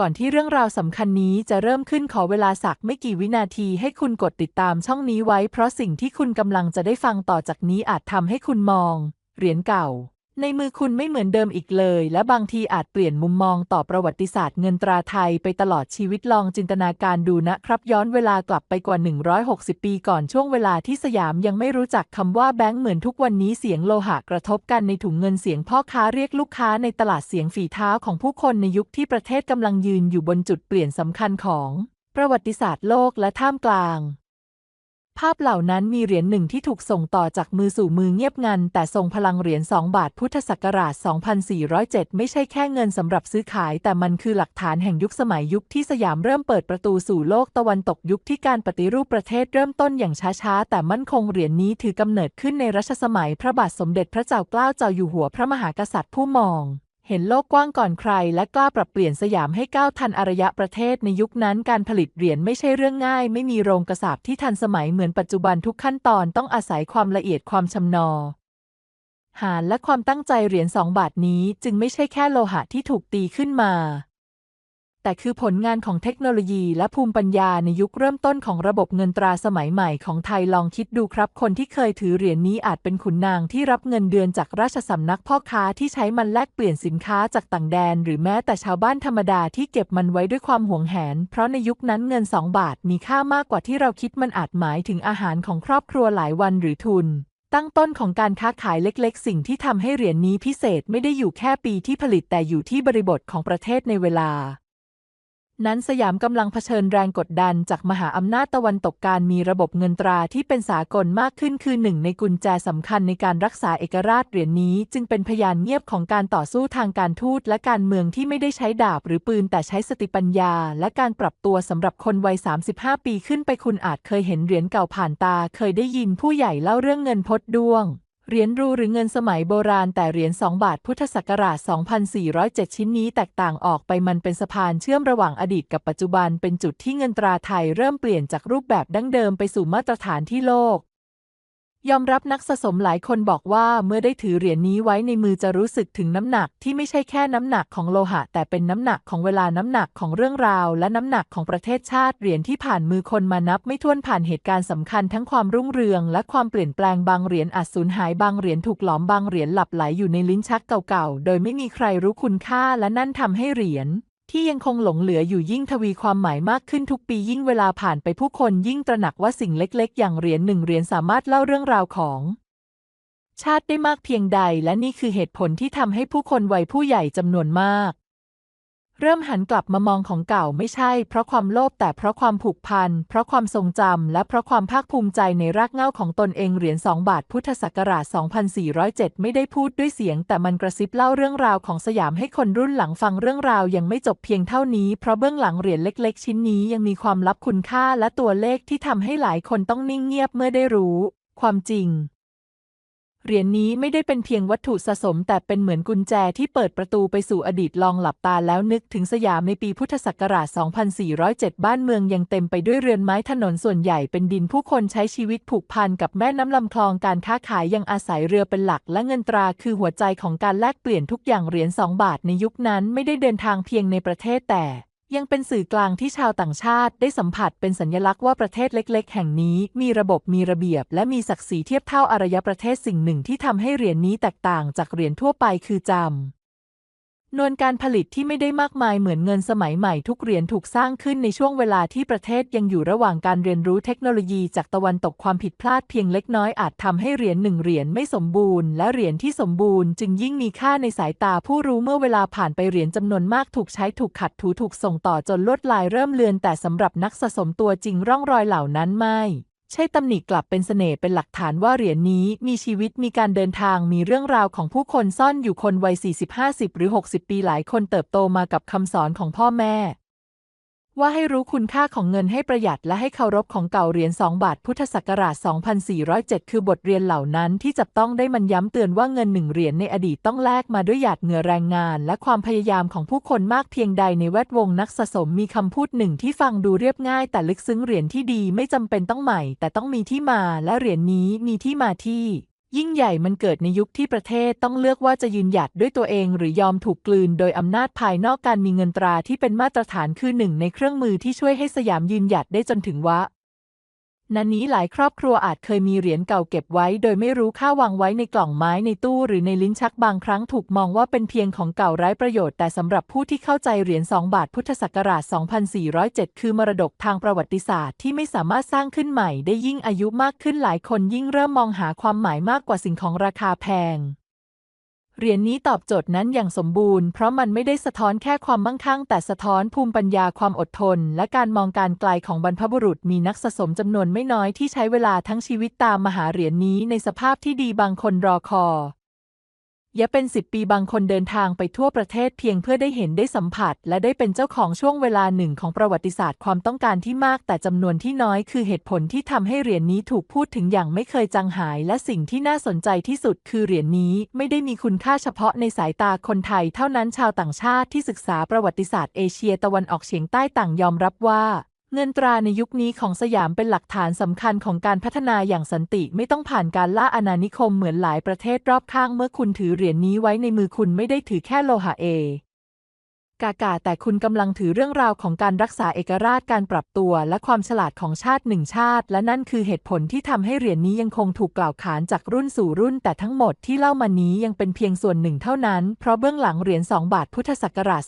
ก่อนที่เรื่องราวสำคัญนี้จะเริ่มขึ้นขอเวลาสักไม่กี่วินาทีให้คุณกดติดตามช่องนี้ไว้ เพราะสิ่งที่คุณกำลังจะได้ฟังต่อจากนี้อาจทำให้คุณมอง เหรียญเก่า ในมือคุณไม่เหมือนเดิมอีกเลย และบางทีอาจเปลี่ยนมุมมองต่อประวัติศาสตร์เงินตราไทยไปตลอดชีวิตลองจินตนาการดูนะครับ ย้อนเวลากลับไปกว่า 160 ปีก่อนช่วงเวลาที่สยามยังไม่รู้จักคำว่าแบงก์เหมือนทุกวันนี้เสียงโลหะกระทบกันในถุงเงินเสียงพ่อค้าเรียกลูกค้าในตลาดเสียงฝีเท้าของผู้คนในยุคที่ประเทศกำลังยืนอยู่บนจุดเปลี่ยนสำคัญของ ประวัติศาสตร์โลกและท่ามกลาง ภาพเหล่านั้นมีเหรียญหนึ่งที่ถูกส่งต่อจากมือสู่มือเงียบงัน แต่ทรงพลังเหรียญ2บาทพุทธศักราช 2407 ไม่ใช่แค่เงินสำหรับซื้อขาย แต่มันคือหลักฐานแห่งยุคสมัยยุคที่สยามเริ่มเปิดประตูสู่โลกตะวันตกยุคที่การปฏิรูปประเทศเริ่มต้นอย่างช้าๆ แต่มั่นคงเหรียญนี้ถือกำเนิดขึ้นในรัชสมัยพระบาทสมเด็จพระเจ้าเกล้าเจ้าอยู่หัวพระมหากษัตริย์ผู้มอง เห็นโลกกว้างก่อนใคร และกล้าปรับเปลี่ยนสยามให้ก้าวทันอารยะประเทศในยุคนั้นการผลิตเหรียญไม่ใช่เรื่องง่าย ไม่มีโรงกระสาบที่ทันสมัยเหมือนปัจจุบันทุกขั้นตอนต้องอาศัยความละเอียดความชำนอหารและความตั้งใจเหรียญสองบาทนี้จึงไม่ใช่แค่โลหะที่ถูกตีขึ้นมา แต่คือผลงานของเทคโนโลยีและภูมิปัญญาในยุคเริ่มต้นของระบบเงินตราสมัยใหม่ของไทยลองคิดดูครับ คนที่เคยถือเหรียญนี้อาจเป็นขุนนางที่รับเงินเดือนจากราชสำนักพ่อค้าที่ใช้มันแลกเปลี่ยนสินค้าจากต่างแดน หรือแม้แต่ชาวบ้านธรรมดาที่เก็บมันไว้ด้วยความหวงแหน เพราะในยุคนั้นเงินสองบาทมีค่ามากกว่าที่เราคิดมันอาจหมายถึงอาหารของครอบครัวหลายวันหรือทุนตั้งต้นของการค้าขายเล็กๆ สิ่งที่ทำให้เหรียญนี้พิเศษไม่ได้อยู่แค่ปีที่ผลิตแต่อยู่ที่บริบทของประเทศในเวลา นั้นสยามกำลังเผชิญแรงกดดันจากมหาอำนาจตะวันตกการมีระบบเงินตราที่เป็นสากลมากขึ้นคือหนึ่งในกุญแจสำคัญในการรักษาเอกราชเหรียญนี้ จึงเป็นพยานเงียบของการต่อสู้ทางการทูตและการเมืองที่ไม่ได้ใช้ดาบหรือปืนแต่ใช้สติปัญญา และการปรับตัวสำหรับคนวัย 35 ปีขึ้นไปคุณอาจเคยเห็นเหรียญเก่าผ่านตา เคยได้ยินผู้ใหญ่เล่าเรื่องเงินพดด้วง เหรียญรูหรือเงินสมัยโบราณแต่เหรียญ2บาทพุทธศักราช 2407 ชิ้นนี้แตกต่างออกไปมันเป็นสะพานเชื่อมระหว่างอดีตกับปัจจุบันเป็นจุดที่เงินตราไทยเริ่มเปลี่ยนจากรูปแบบดั้งเดิมไปสู่มาตรฐานที่โลก ยอมรับนักสะสมหลายคนบอกว่าเมื่อได้ถือเหรียญนี้ไว้ในมือจะรู้สึกถึงน้ำหนักที่ไม่ใช่แค่น้ำหนักของโลหะ แต่เป็นน้ำหนักของเวลาน้ำหนักของเรื่องราว และน้ำหนักของประเทศชาติเหรียญที่ผ่านมือคนมานับไม่ถ้วนผ่านเหตุการณ์สำคัญทั้งความรุ่งเรือง และความเปลี่ยนแปลงบางเหรียญอาจสูญหายบางเหรียญถูกหลอมบางเหรียญหลับไหลอยู่ในลิ้นชักเก่าๆโดยไม่มีใครรู้คุณค่าและนั่นทำให้เหรียญ ที่ยังคงหลงเหลืออยู่ยิ่งทวีความหมายมากขึ้นทุกปียิ่งเวลาผ่านไปผู้คนยิ่งตระหนักว่าสิ่งเล็กๆ อย่างเหรียญหนึ่งเหรียญสามารถเล่าเรื่องราวของชาติได้มากเพียงใดและนี่คือเหตุผลที่ทำให้ผู้คนวัยผู้ใหญ่จำนวนมาก เริ่มหันกลับมามองของเก่าไม่ใช่ เพราะความโลภแต่เพราะความผูกพัน เพราะความทรงจำและเพราะความภาคภูมิใจในรากเหง้าของตนเองเหรียญ2บาทพุทธศักราช 2407 ไม่ได้พูดด้วยเสียง แต่มันกระซิบเล่าเรื่องราวของสยามให้คนรุ่นหลังฟังเรื่องราวยังไม่จบเพียงเท่านี้ เพราะเบื้องหลังเหรียญเล็ก ๆ ชิ้นนี้ยังมีความลับคุณค่าและตัวเลขที่ทำให้หลายคนต้องนิ่งเงียบเมื่อได้รู้ ความจริง เหรียญนี้ไม่ได้เป็นเพียงวัตถุสะสม แต่เป็นเหมือนกุญแจที่เปิดประตูไปสู่อดีตลองหลับตาแล้วนึกถึงสยามในปีพุทธศักราช 2407 บ้านเมืองยังเต็มไปด้วยเรือนไม้ถนนส่วนใหญ่เป็นดินผู้คนใช้ชีวิตผูกพันกับแม่น้ำลำคลองการค้าขายยังอาศัยเรือเป็นหลัก และเงินตราคือหัวใจของการแลกเปลี่ยนทุกอย่างเหรียญ2บาทในยุคนั้นไม่ได้เดินทางเพียงในประเทศแต่ ยังเป็นสื่อกลางที่ชาวต่างชาติได้สัมผัสเป็นสัญลักษณ์ว่าประเทศเล็ก ๆ แห่งนี้มีระบบมีระเบียบ และมีศักดิ์ศรีเทียบเท่าอารยประเทศสิ่งหนึ่งที่ทำให้เหรียญนี้แตกต่างจากเหรียญทั่วไปคือจำ นวนการผลิตที่ไม่ได้มากมายเหมือนเงินสมัยใหม่ทุกเหรียญถูกสร้างขึ้นในช่วงเวลาที่ประเทศยังอยู่ระหว่างการเรียนรู้เทคโนโลยีจากตะวันตกความผิดพลาดเพียงเล็กน้อยอาจทำให้เหรียญหนึ่งเหรียญไม่สมบูรณ์และเหรียญที่สมบูรณ์จึงยิ่งมีค่าในสายตาผู้รู้เมื่อเวลาผ่านไปเหรียญจำนวนมากถูกใช้ถูกขัดถูถูกส่งต่อจนลวดลายเริ่มเลือนแต่สำหรับนักสะสมตัวจริงร่องรอยเหล่านั้นไม่ ใช่ตำหนิกลับเป็นเสน่ห์เป็นหลักฐานว่าเหรียญนี้มีชีวิตมีการเดินทางมีเรื่องราวของผู้คนซ่อนอยู่คนวัย 40 50 หรือ 60 ปีหลายคนเติบโตมากับคำสอนของพ่อแม่ ว่าให้รู้คุณค่าของเงินให้ประหยัดและให้เคารพของเก่าเหรียญ2บาทพุทธศักราช 2407 คือบทเรียนเหล่านั้นที่จับต้องได้มันย้ำเตือนว่าเงินหนึ่งเหรียญในอดีตต้องแลกมาด้วยหยาดเหงื่อแรงงาน และความพยายามของผู้คนมากเพียงใดในแวดวงนักสะสมมีคำพูดหนึ่งที่ฟังดูเรียบง่าย แต่ลึกซึ้งเหรียญที่ดีไม่จำเป็นต้องใหม่ แต่ต้องมีที่มาและเหรียญนี้มีที่มาที่ ยิ่งใหญ่มันเกิดในยุคที่ประเทศต้องเลือกว่าจะยืนหยัดด้วยตัวเองหรือยอมถูกกลืน โดยอำนาจภายนอกการมีเงินตราที่เป็นมาตรฐานคือหนึ่งในเครื่องมือที่ช่วยให้สยามยืนหยัดได้จนถึงวะ นันนี้หลายครอบครัวอาจเคยมีเหรียญเก่าเก็บไว้ โดยไม่รู้ค่าวางไว้ในกล่องไม้ในตู้หรือในลิ้นชักบางครั้งถูกมองว่าเป็นเพียงของเก่าไร้ประโยชน์ แต่สำหรับผู้ที่เข้าใจเหรียญ2บาทพุทธศักราช 2407 คือมรดกทางประวัติศาสตร์ที่ไม่สามารถสร้างขึ้นใหม่ได้ยิ่งอายุมากขึ้นหลายคนยิ่งเริ่มมองหาความหมายมากกว่าสิ่งของราคาแพง เหรียญนี้ตอบโจทย์นั้นอย่างสมบูรณ์เพราะมันไม่ได้สะท้อนแค่ความมั่งคั่ง แต่สะท้อนภูมิปัญญาความอดทน และการมองการไกลของบรรพบุรุษมีนักสะสมจำนวนไม่น้อยที่ใช้เวลาทั้งชีวิตตามมหาเหรียญนี้ในสภาพที่ดีบางคนรอคอ ย่าเป็นสิบปีบางคนเดินทางไปทั่วประเทศเพียงเพื่อได้เห็นได้สัมผัส และได้เป็นเจ้าของช่วงเวลาหนึ่งของประวัติศาสตร์ความต้องการที่มาก แต่จำนวนที่น้อยคือเหตุผลที่ทำให้เหรียญนี้ถูกพูดถึงอย่างไม่เคยจางหาย และสิ่งที่น่าสนใจที่สุดคือเหรียญนี้ไม่ได้มีคุณค่าเฉพาะในสายตาคนไทย เท่านั้นชาวต่างชาติที่ศึกษาประวัติศาสตร์เอเชียตะวันออกเฉียงใต้ต่างยอมรับว่า เงินตราในยุคนี้ของสยามเป็นหลักฐานสำคัญของการพัฒนาอย่างสันติไม่ต้องผ่านการล่าอาณานิคมเหมือนหลายประเทศรอบข้างเมื่อคุณถือเหรียญนี้ไว้ในมือคุณไม่ได้ถือแค่โลหะเอ กากาแต่คุณกำลังถือเรื่องราวของการรักษาเอกราชการปรับตัว และความฉลาดของชาติหนึ่งชาติ และนั่นคือเหตุผลที่ทำให้เหรียญนี้ยังคงถูกกล่าวขานจากรุ่นสู่รุ่น แต่ทั้งหมดที่เล่ามานี้ยังเป็นเพียงส่วนหนึ่งเท่านั้น เพราะเบื้องหลังเหรียญ2บาทพุทธศักราช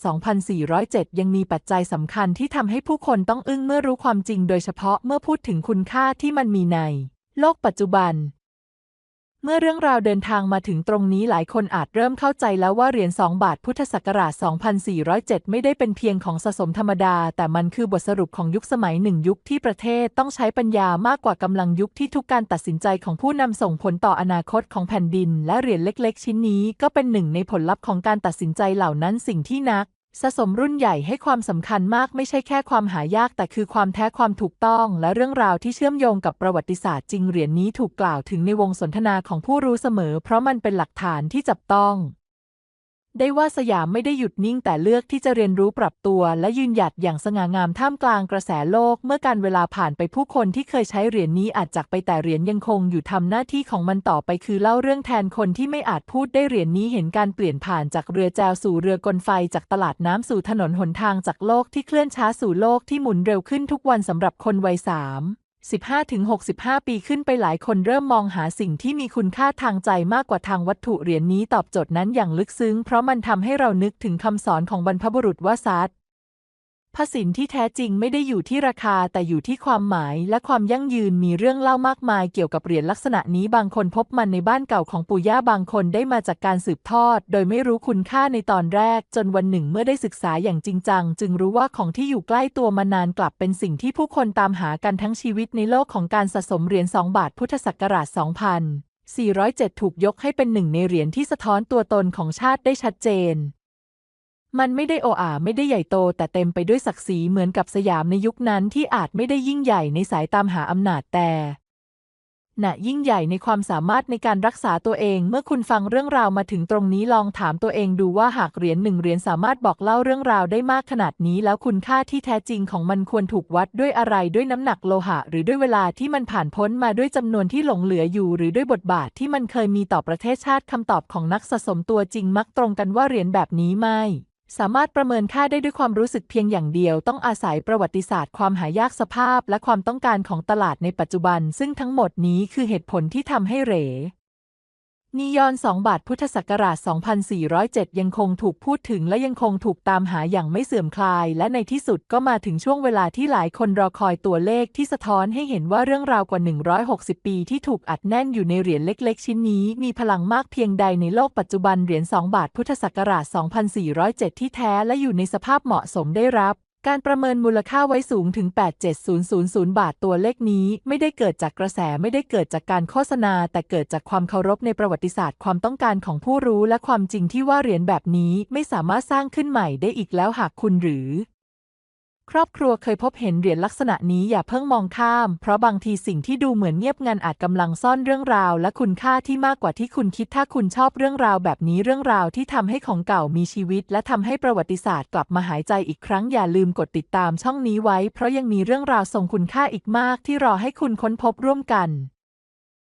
2407 ยังมีปัจจัยสำคัญที่ทำให้ผู้คนต้องอึ้งเมื่อรู้ความจริง โดยเฉพาะเมื่อพูดถึงคุณค่าที่มันมีใน โลกปัจจุบัน มื่อเรื่องราวเดินทางมาถึงตรงนี้หลายคนอาจเริ่มเข้าใจแล้วว่าเหรียญ2บาทพุทธศักราช 2407 ไม่ได้เป็นเพียงของสะสมธรรมดา แต่มันคือบทสรุปของยุคสมัยหนึ่งยุคที่ประเทศต้องใช้ปัญญามากกว่ากำลังยุคที่ทุกการตัดสินใจของผู้นำส่งผลต่ออนาคตของแผ่นดิน และเหรียญเล็ก ๆ ชิ้นนี้ก็เป็นหนึ่งในผลลัพธ์ของการตัดสินใจเหล่านั้นสิ่งที่นัก สะสมรุ่นใหญ่ให้ความสำคัญมากไม่ใช่แค่ความหายากแต่คือความแท้ความถูกต้อง และเรื่องราวที่เชื่อมโยงกับประวัติศาสตร์จริงเหรียญนี้ถูกกล่าวถึงในวงสนทนาของผู้รู้เสมอ เพราะมันเป็นหลักฐานที่จับต้อง ได้ว่าสยามไม่ได้หยุดนิ่งแต่เลือกที่จะเรียนรู้ปรับตัวและยืนหยัดอย่างสง่างามท่ามกลางกระแสโลก เมื่อการเวลาผ่านไปผู้คนที่เคยใช้เหรียญนี้อาจจากไปแต่เหรียญยังคงอยู่ทำหน้าที่ของมันต่อไปคือเล่าเรื่องแทนคนที่ไม่อาจพูดได้เหรียญนี้เห็นการเปลี่ยนผ่านจากเรือแจวสู่เรือกลไฟจากตลาดน้ำสู่ถนนหนทางจากโลกที่เคลื่อนช้าสู่โลกที่หมุนเร็วขึ้นทุกวันสำหรับคนวัยสาม 15-65 ปีขึ้นไปหลายคนเริ่มมองหาสิ่งที่มีคุณค่าทางใจมากกว่าทางวัตถุเหรียญนี้ตอบโจทย์นั้นอย่างลึกซึ้ง เพราะมันทำให้เรานึกถึงคำสอนของบรรพบุรุษว่าซัด ภาษินที่แท้จริงไม่ได้อยู่ที่ราคาแต่อยู่ที่ความหมายและความยั่งยืนมีเรื่องเล่ามากมายเกี่ยวกับเหรียญลักษณะนี้บางคนพบมันในบ้านเก่าของปู่ย่าบางคนได้มาจากการสืบทอด โดยไม่รู้คุณค่าในตอนแรก จนวันหนึ่งเมื่อได้ศึกษาอย่างจริงจัง จึงรู้ว่าของที่อยู่ใกล้ตัวมานานกลับเป็นสิ่งที่ผู้คนตามหากันทั้งชีวิตในโลกของการสะสมเหรียญ2บาทพุทธศักราช2407 ถูกยกให้เป็นหนึ่งในเหรียญที่สะท้อนตัวตนของชาติได้ชัดเจน มันไม่ได้โออาไม่ได้ใหญ่โต แต่เต็มไปด้วยศักดิ์ศรีเหมือนกับสยามในยุคนั้นที่อาจไม่ได้ยิ่งใหญ่ในสายตามหาอำนาจแต่น่ะยิ่งใหญ่ในความสามารถในการรักษาตัวเอง เมื่อคุณฟังเรื่องราวมาถึงตรงนี้ลองถามตัวเองดูว่าหากเหรียญหนึ่งเหรียญสามารถบอกเล่าเรื่องราวได้มากขนาดนี้ แล้วคุณค่าที่แท้จริงของมันควรถูกวัดด้วยอะไรด้วยน้ำหนักโลหะ หรือด้วยเวลาที่มันผ่านพ้นมาด้วยจำนวนที่หลงเหลืออยู่ หรือด้วยบทบาทที่มันเคยมีต่อประเทศชาติคำตอบของนักสะสมตัวจริงมักตรงกันว่าเหรียญแบบนี้ไม่ สามารถประเมินค่าได้ด้วยความรู้สึกเพียงอย่างเดียว ต้องอาศัยประวัติศาสตร์ความหายากสภาพและความต้องการของตลาดในปัจจุบัน ซึ่งทั้งหมดนี้คือเหตุผลที่ทำให้เหร นิยอน 2 บาทพุทธศักราช 2407 ยังคงถูกพูดถึงและยังคงถูกตามหาอย่างไม่เสื่อมคลาย และในที่สุดก็มาถึงช่วงเวลาที่หลายคนรอคอยตัวเลขที่สะท้อนให้เห็นว่าเรื่องราวกว่า 160 ปีที่ถูกอัดแน่นอยู่ในเหรียญเล็กๆ ชิ้นนี้ มีพลังมากเพียงใดในโลกปัจจุบันเหรียญ 2 บาทพุทธศักราช 2407 ที่แท้และอยู่ในสภาพเหมาะสมได้รับ การประเมินมูลค่าไว้สูงถึง 87000 บาทตัวเลขนี้ไม่ได้เกิดจากกระแสไม่ได้เกิดจากการโฆษณา แต่เกิดจากความเคารพในประวัติศาสตร์ความต้องการของผู้รู้และความจริงที่ว่าเหรียญแบบนี้ไม่สามารถสร้างขึ้นใหม่ได้อีกแล้วหากคุณหรือ ครอบครัวเคยพบเห็นเหรียญลักษณะนี้อย่าเพิ่งมองข้าม เพราะบางทีสิ่งที่ดูเหมือนเงียบงันอาจกำลังซ่อนเรื่องราว และคุณค่าที่มากกว่าที่คุณคิดถ้าคุณชอบเรื่องราวแบบนี้เรื่องราวที่ทำให้ของเก่ามีชีวิต และทำให้ประวัติศาสตร์กลับมาหายใจอีกครั้งอย่าลืมกดติดตามช่องนี้ไว้ เพราะยังมีเรื่องราวทรงคุณค่าอีกมาก ที่รอให้คุณค้นพบร่วมกัน